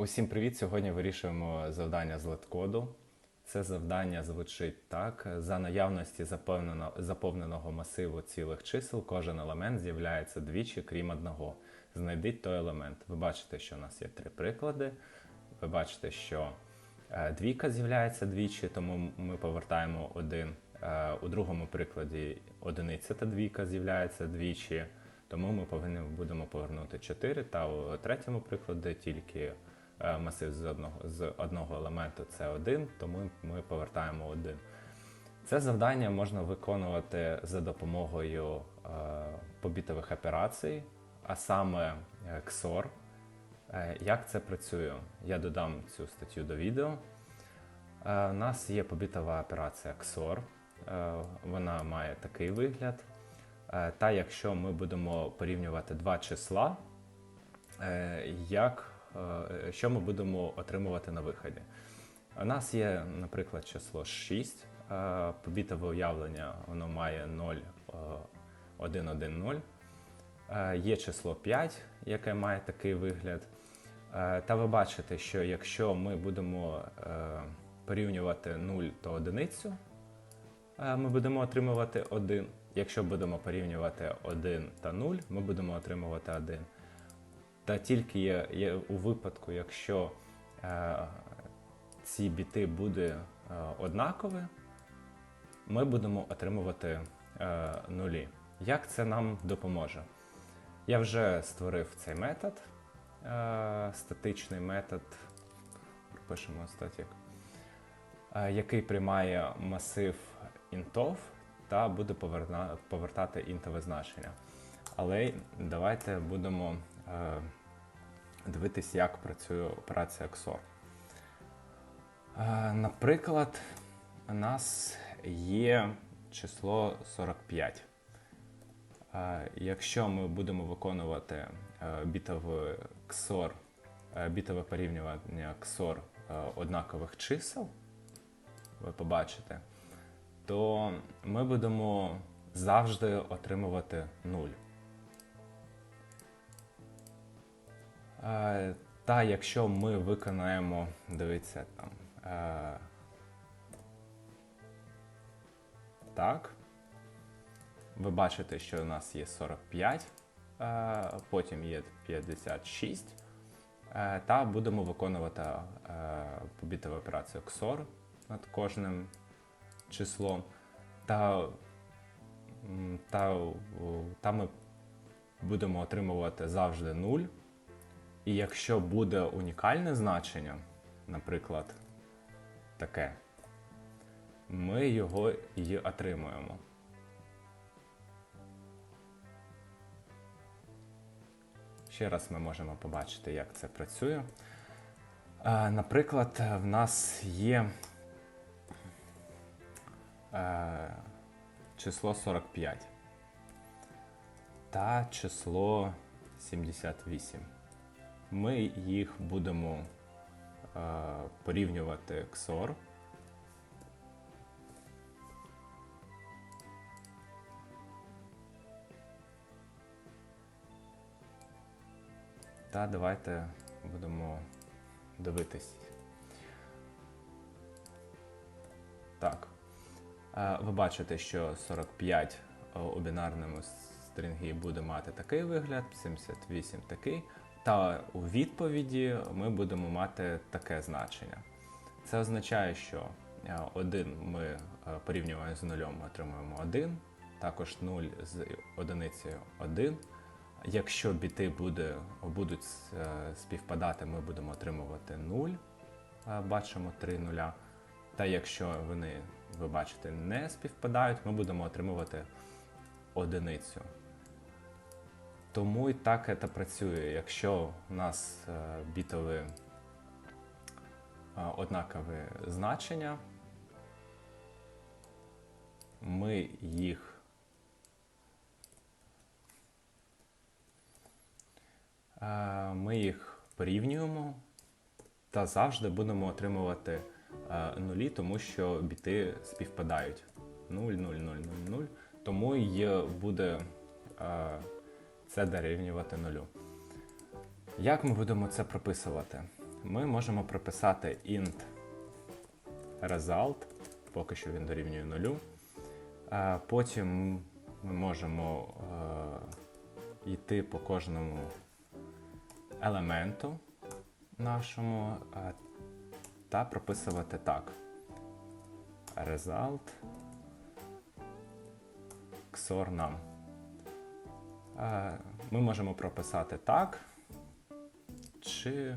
Усім привіт! Сьогодні вирішуємо завдання з леткоду. Це завдання звучить так: за наявності заповнено- заповненого масиву цілих чисел, кожен елемент з'являється двічі, крім одного. Знайдіть той елемент. Ви бачите, що у нас є три приклади. Ви бачите, що е, двійка з'являється двічі, тому ми повертаємо один. Е, У другому прикладі одиниця та двійка з'являється двічі, тому ми повинні будемо повернути 4. Та у третьому прикладі тільки масив з одного, з одного елементу це 1, тому ми повертаємо 1. Це завдання можна виконувати за допомогою е, побітових операцій, а саме е, XOR. Е, Як це працює? Я додам цю статтю до відео. Е, У нас є побітова операція XOR. Е, Вона має такий вигляд. Е, Та якщо ми будемо порівнювати два числа, е, як, е, що ми будемо отримувати на виході? У нас є, наприклад, число 6. е, Побітове уявлення воно має 0, е, 1, 1, 0. Е, Є число 5, яке має такий вигляд. Е, Та ви бачите, що якщо ми будемо е, порівнювати 0 та одиницю, е, ми будемо отримувати 1. Якщо будемо порівнювати 1 та 0, ми будемо отримувати 1. Та тільки є, є у випадку, якщо е, ці біти буде е, однакові, ми будемо отримувати е, нулі. Як це нам допоможе? Я вже створив цей метод, е, статичний метод, пропишемо статік, е, який приймає масив інтов та буде поверна, повертати інтове значення. Але давайте будемо дивитись, як працює операція XOR. Е, Наприклад, у нас є число 45. Е, Якщо ми будемо виконувати е, бітове XOR, е, бітове порівнювання XOR е, однакових чисел, ви побачите, то ми будемо завжди отримувати 0. Та якщо ми виконаємо, дивіться там. е, Так. Ви бачите, що у нас є 45, е, потім є 56. е, Та будемо виконувати побітову операцію XOR над кожним числом. Та, та, та ми будемо отримувати завжди 0. І якщо буде унікальне значення, наприклад, таке, ми його і отримуємо. Ще раз ми можемо побачити, як це працює. Е, Наприклад, в нас є е, число 45 та число 78. Ми їх будемо е, порівнювати XOR. Та давайте будемо дивитись. Так. Е, Ви бачите, що 45 у бінарному стрінгі буде мати такий вигляд, 78 такий. Та у відповіді ми будемо мати таке значення. Це означає, що 1 ми е, порівнюємо з нулем, ми отримуємо 1, також 0 з одиницею 1. Якщо біти буде, будуть е, співпадати, ми будемо отримувати 0, е, бачимо 3 нуля. Та якщо вони, ви бачите, не співпадають, ми будемо отримувати одиницю. Тому і так це працює. Якщо у нас е, бітові е, однакові значення, ми їх Е, Ми їх порівнюємо та завжди будемо отримувати е, нулі, тому що біти співпадають. 0, 0, 0, 0, 0. Тому і буде е, це дорівнювати нулю. Як ми будемо це прописувати? ми можемо прописати int result, поки що він дорівнює нулю. Е, Потім ми можемо е, йти по кожному елементу нашому е, та прописувати так. Result XOR num. Е, Ми можемо прописати так, чи,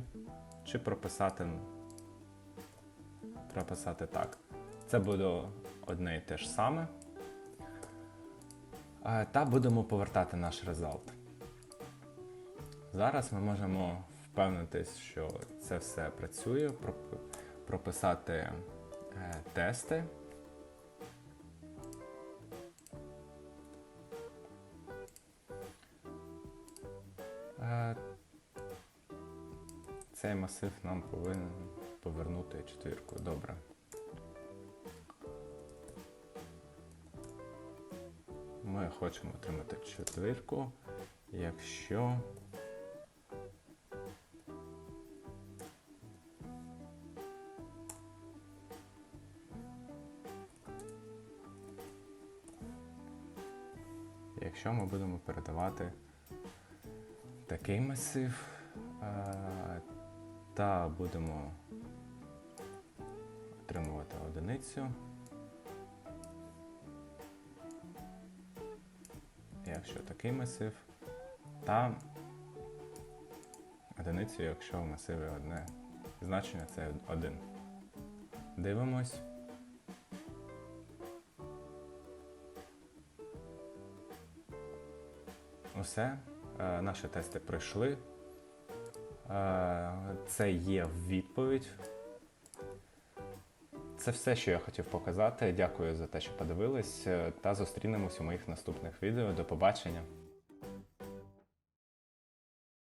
чи прописати, прописати так. Це буде одне і те ж саме. Е, Та будемо повертати наш результат. Зараз ми можемо впевнитись, що це все працює, прописати е, тести. Цей масив нам повинен повернути четвірку. Добре. Ми хочемо отримати четвірку, якщо якщо ми будемо передавати такий масив е, та будемо отримувати одиницю. Якщо такий масив, та одиницю, якщо в масиві одне значення це один. Дивимось. Усе, е, наші тести пройшли. Е, Це є відповідь. Це все, що я хотів показати. Дякую за те, що подивились, е, та зустрінемось у моїх наступних відео. До побачення.